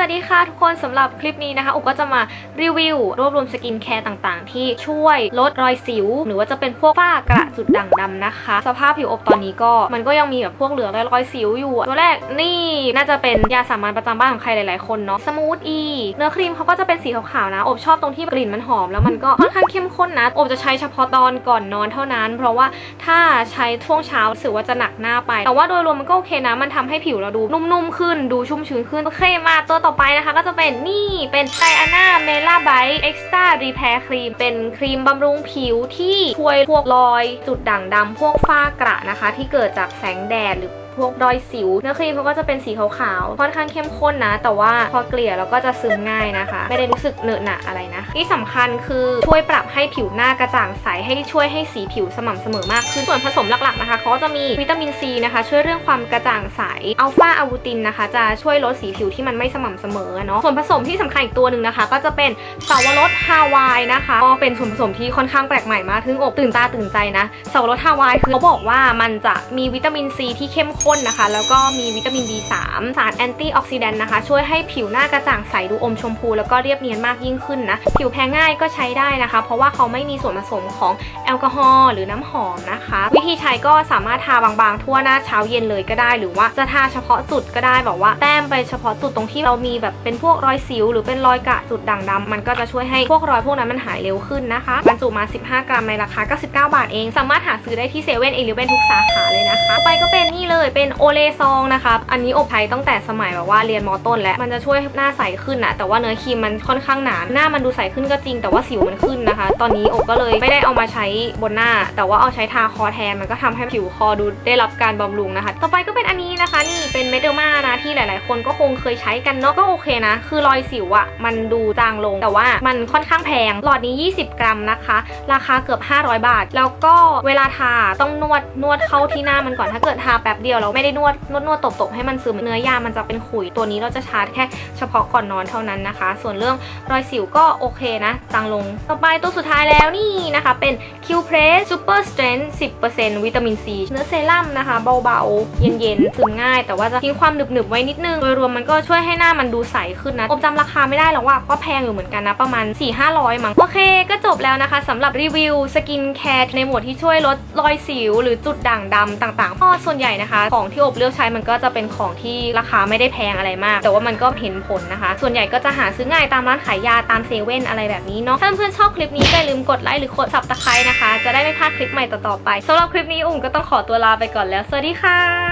วัสดีค่ะทุกคนสำหรับคลิปนี้นะคะอุกก็จะมารีวิว รวบรวมสกินแคร์ต่างๆ ที่ช่วยลดรอยสิว หรือว่าจะเป็นพวกฝ้ากระจุดด่างดำนะคะ สภาพผิวอบตอนนี้ก็มันก็ยังมีแบบพวกเหลืองและรอยสิวอยู่ ตัวแรกนี่น่าจะเป็นยาสามัญประจำบ้านของใครหลายๆคนเนาะสมูทอีเนื้อครีมเขาก็จะเป็นสีขาวๆนะ อบชอบตรงที่กลิ่นมันหอมแล้วมันก็ค่อนข้างเข้มข้นนะอบจะใช้เฉพาะตอนก่อนนอนเท่านั้น เพราะว่าถ้าใช้ช่วงเช้ารู้สึกว่าจะหนักหน้าไป แต่ว่าโดยรวมมันก็โอเคนะ มันทำให้ผิวเราดูนุ่มๆขึ้น ดูชุ่มชื้นขึ้นโอเคมาตัวต่อ่อไปนะคะก็จะเป็นนี่เป็นไดอาน่าเมล่าไบต์เอ็กซ์ตร้ารีแพร์ครีมเป็นครีมบำรุงผิวที่ช่วยพวกรอย จุดด่างดำพวกฝ้ากระนะคะ ที่เกิดจากแสงแดดหรือ พวกรอยสิว เนื้อครีมเขาก็จะเป็นสีขาวๆ ค่อนข้างเข้มข้นนะ แต่ว่าพอเกลี่ยแล้วก็จะซึมง่ายนะคะ ไม่ได้รู้สึกเหนอะหนะอะไรนะ ที่สำคัญคือช่วยปรับให้ผิวหน้ากระจ่างใส ให้ช่วยให้สีผิวสม่ำเสมอมากขึ้น ส่วนผสมหลักๆนะคะเขาจะมีวิตามินซีนะคะ ช่วยเรื่องความกระจ่างใส อัลฟาอะวูตินนะคะ จะช่วยลดสีผิวที่มันไม่สม่ำเสมอเนาะ ส่วนผสมที่สำคัญอีกตัวหนึ่งนะคะ ก็จะเป็นสาวรสฮาวายนะคะ ก็เป็นส่วนผสมที่ค่อนข้างแปลกใหม่มากถึงอกตื่นตาตื่นใจนะสาวรสฮาวายคือเขาบอกว่ามันจะมีวิตามินซีที่เข้มข้นนะคะ แล้วก็มีวิตามิน B3 สารแอนตี้ออกซิแดนต์นะคะ ช่วยให้ผิวหน้ากระจ่างใสดูอมชมพู แล้วก็เรียบเนียนมากยิ่งขึ้นนะ ผิวแพ้ง่ายก็ใช้ได้นะคะ เพราะว่าเขาไม่มีส่วนผสมของแอลกอฮอล์หรือน้ำหอมนะคะ วิธีใช้ก็สามารถทาบางๆ ทั่วหน้าเช้าเย็นเลยก็ได้ หรือว่าจะทาเฉพาะจุดก็ได้แบบว่าแต้มไปเฉพาะจุดตรงที่เรามีแบบเป็นพวกรอยสิว หรือเป็นรอยกระจุดด่างดำมันก็จะช่วยให้พวกรอยพวกนั้นมันหายเร็วขึ้นนะคะบรรจุมา 15 กรัมในราคา 99 บาทเอง สามารถหาซื้อได้ที่เซเว่นเอีหรือเป็นทุกสาขาเลยนะคะต่อไปก็เป็นนี่เลยเป็นโอเลซองนะคะ อันนี้อบใช้ตั้งแต่สมัยแบบว่าเรียนมอต้นแล้ว มันจะช่วยหน้าใสขึ้นนะแต่ว่าเนื้อครีมมันค่อนข้างหนา หน้ามันดูใสขึ้นก็จริง แต่ว่าสิวมันขึ้นนะคะ ตอนนี้อบก็เลยไม่ได้เอามาใช้บนหน้า แต่ว่าเอาใช้ทาคอแทน มันก็ทำให้ผิวคอดูได้รับการบำรุงนะคะ ต่อไปก็เป็นอันนี้นะคะ นี่เป็นเมเดลมานะที่หลาย ๆ คนก็คงเคยใช้กันเนาะ ก็โอเคนะ คือรอยสิวอะมันดูจางลง แต่ว่ามันค่อนข้างแพง หลอดนี้ 20 กรัมนะคะ ราคาเกือบ 500 บาท แล้วก็เวลาทาต้องนวดนวดเข้าที่หน้ามันก่อน ถ้าเกิดทาแป๊บเดียวเราไม่ได้นวดนวดนวดตบๆให้มันซึมเนื้อยามันจะเป็นขุยตัวนี้เราจะชาร์จแค่เฉพาะก่อนนอนเท่านั้นนะคะ ส่วนเรื่องรอยสิวก็โอเคนะจางลงต่อไปตัวสุดท้ายแล้วนี่นะคะเป็น Q Press Super Strength 10%วิตามินซีเนื้อเซรั่มนะคะ เบาๆ เย็นๆซึมง่าย แต่ว่าจะทิ้งความหนึบๆไว้นิดนึงโดยรวมมันก็ช่วยให้หน้ามันดูใสขึ้นนะอบจำราคาไม่ได้หรอกว่าก็แพงอยู่เหมือนกันนะประมาณ 4-500 มั้งโอเค ก็จบแล้วนะคะสำหรับรีวิวสกินแคร์ในหมวดที่ช่วยลดรอยสิว หรือจุดด่างดำต่างๆก็ส่วนใหญ่นะคะของที่อบเลือกใช้มันก็จะเป็นของที่ราคาไม่ได้แพงอะไรมาก แต่ว่ามันก็เห็นผลนะคะ ส่วนใหญ่ก็จะหาซื้อง่ายตามร้านขายยาตามเซเว่นอะไรแบบนี้เนาะถ้าเพื่อนๆชอบคลิปนี้ก็อย่าลืมกดไลค์หรือกดซับสไคร้นะคะ จะได้ไม่พลาดคลิปใหม่ต่อๆไปสำหรับคลิปนี้อุ่มก็ต้องขอตัวลาไปก่อนแล้วสวัสดีค่ะ